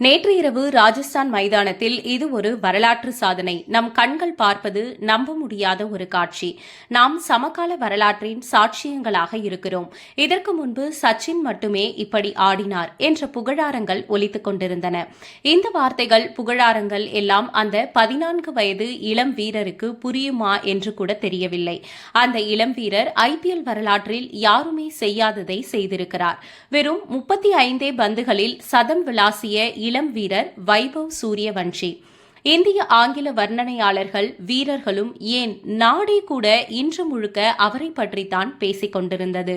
நேற்று இரவு ராஜஸ்தான் மைதானத்தில் இது ஒரு வரலாற்று சாதனை. நம் கண்கள் பார்ப்பது நம்ப முடியாத ஒரு காட்சி. நாம் சமகால வரலாற்றின் சாட்சியங்களாக இருக்கிறோம். இதற்கு முன்பு சச்சின் மட்டுமே இப்படி ஆடினார் என்ற புகழாரங்கள் ஒலித்துக் கொண்டிருந்தன. இந்த வார்த்தைகள் புகழாரங்கள் எல்லாம் அந்த பதினான்கு வயது இளம் வீரருக்கு புரியுமா என்று கூட தெரியவில்லை. அந்த இளம் வீரர் ஐபிஎல் வரலாற்றில் யாருமே செய்யாததை செய்திருக்கிறார். வெறும் முப்பத்தி ஐந்தே பந்துகளில் சதம் விளாசிய இளம் வீரர் வைபவ் சூரியவன்ஷி. இந்திய ஆங்கில வர்ணனையாளர்கள் வீரர்களும் ஏன் நாடே கூட இன்று முழுக்க அவரை பற்றித்தான் பேசிக் கொண்டிருந்தது.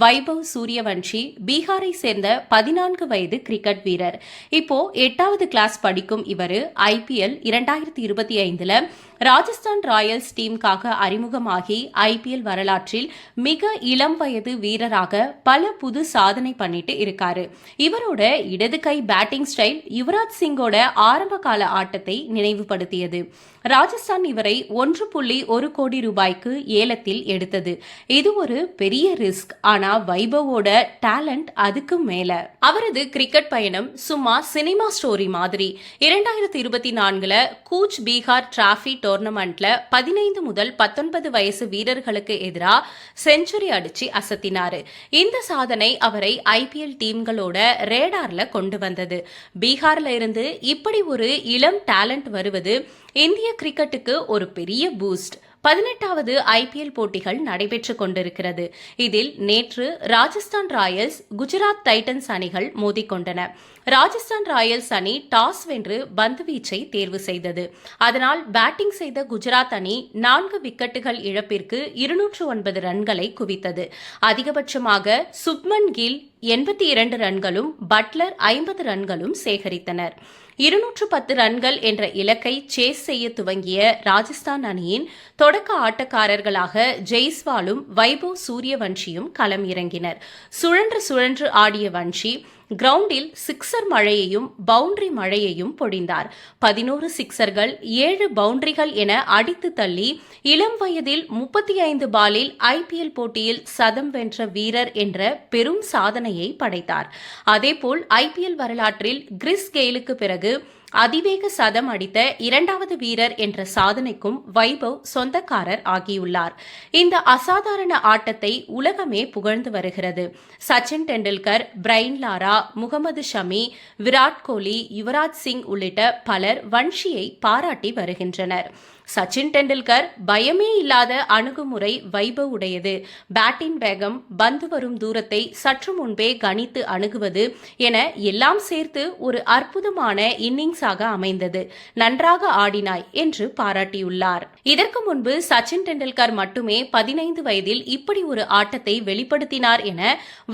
வைபவ் சூரியவன்ஷி பீகாரை சேர்ந்த பதினான்கு வயது கிரிக்கெட் வீரர். இப்போ எட்டாவது கிளாஸ் படிக்கும் இவர் ஐபிஎல் இரண்டாயிரத்தி இருபத்தி ஐந்துல ராஜஸ்தான் ராயல்ஸ் டீமுக்காக அறிமுகமாகி ஐபிஎல் வரலாற்றில் மிக இளம் வயது வீரராக பல புது சாதனை பண்ணிட்டு இருக்காரு. இவரோட இடது கை பேட்டிங் ஸ்டைல் யுவராஜ் சிங்கோட ஆரம்ப கால ஆட்டத்தை நினைவுபடுத்தியது. ராஜஸ்தான் இவரை ஒன்று புள்ளி ஒரு கோடி ரூபாய்க்கு ஏலத்தில் எடுத்தது. இது ஒரு பெரிய ரிஸ்க். ஆனா வைபவோட டேலண்ட் அதுக்கு மேல. அவரது கிரிக்கெட் பயணம் சும்மா சினிமா ஸ்டோரி மாதிரி. இரண்டாயிரத்தி இருபத்தி நான்குல கூச் பீகார் டிராஃபி டோர்னமெண்ட்ல பதினைந்து முதல் பத்தொன்பது வயசு வீரர்களுக்கு எதிராக செஞ்சுரி அடிச்சு அசத்தினாரு. இந்த சாதனை அவரை ஐபிஎல் டீம்களோட ரேடார்ல கொண்டு வந்தது. பீகார்ல இருந்து இப்படி ஒரு இளம் டேலண்ட் வருவது இந்திய கிரிக்கெட்டுக்கு ஒரு பெரிய பூஸ்ட் பதினெட்டாவது ஐபிஎல் போட்டிகள் நடைபெற்றுக் கொண்டிருக்கிறது. இதில் நேற்று ராஜஸ்தான் ராயல்ஸ் குஜராத் டைட்டன்ஸ் அணிகள் மோதிக்கொண்டன ராஜஸ்தான் ராயல்ஸ் அணி டாஸ் வென்று பந்து வீச்சை தேர்வு செய்தது. அதனால் பேட்டிங் செய்த குஜராத் அணி நான்கு விக்கெட்டுகள் இழப்பிற்கு இருநூற்று ஒன்பது ரன்களை குவித்தது. அதிகபட்சமாக சுப்மன் கில் எண்பத்தி இரண்டு ரன்களும் பட்லர் ஐம்பது ரன்களும் சேகரித்தனர். இருநூற்று பத்து ரன்கள் என்ற இலக்கை சேஸ் செய்ய துவங்கிய ராஜஸ்தான் அணியின் தொடக்க ஆட்டக்காரர்களாக ஜெய்ஸ்வாலும் வைபவ் சூரியவன்ஷியும் களம் இறங்கினர் சுழன்று சுழன்று ஆடிய வன்ஷி கிரவுண்டில் சிக்சர் மழையையும் பவுண்டரி மழையையும் பொழிந்தார் பதினோரு சிக்சர்கள் ஏழு பவுண்டரிகள் என அடித்து தள்ளி இளம் வயதில் முப்பத்தி ஐந்து பாலில் ஐபிஎல் போட்டியில் சதம் வென்ற வீரர் என்ற பெரும் சாதனையை படைத்தார். அதேபோல் ஐபிஎல் வரலாற்றில் கிறிஸ் கெயிலுக்கு பிறகு அதிவேக சதம் அடித்த இரண்டாவது வீரர் என்ற சாதனைக்கும் வைபவ் சொந்தக்காரர் ஆகியுள்ளார். இந்த அசாதாரண ஆட்டத்தை உலகமே புகழ்ந்து வருகிறது. சச்சின் டெண்டுல்கர் பிரைன் லாரா முகமது ஷமி விராட் கோலி யுவராஜ் சிங் உள்ளிட்ட பலர் வன்ஷியை பாராட்டி வருகின்றனர். சச்சின் டெண்டுல்கர் பயமே இல்லாத அணுகுமுறை வைபவ் உடையது பேட்டின் வேகம் பந்து வரும் தூரத்தை சற்று முன்பே கணித்து அணுகுவது என எல்லாம் சேர்த்து ஒரு அற்புதமான இன்னிங்ஸாக அமைந்தது. நன்றாக ஆடினாய் என்று பாராட்டியுள்ளார். இதற்கு முன்பு சச்சின் டெண்டுல்கர் மட்டுமே பதினைந்து வயதில் இப்படி ஒரு ஆட்டத்தை வெளிப்படுத்தினார் என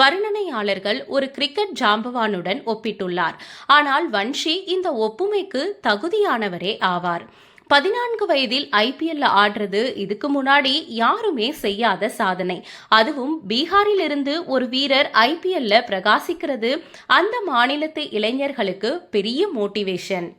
வர்ணனையாளர்கள் ஒரு கிரிக்கெட் ஜாம்பவானுடன் ஒப்பிட்டுள்ளார். ஆனால் வன்ஷி இந்த ஒப்புமைக்கு தகுதியானவரே ஆவார். பதினான்கு வயதில் ஐபிஎல்ல ஆடுறது இதுக்கு முன்னாடி யாருமே செய்யாத சாதனை. அதுவும் பீகாரில் இருந்து ஒரு வீரர் ஐபிஎல்ல பிரகாசிக்கிறது அந்த மாநிலத்து இளைஞர்களுக்கு பெரிய மோட்டிவேஷன்.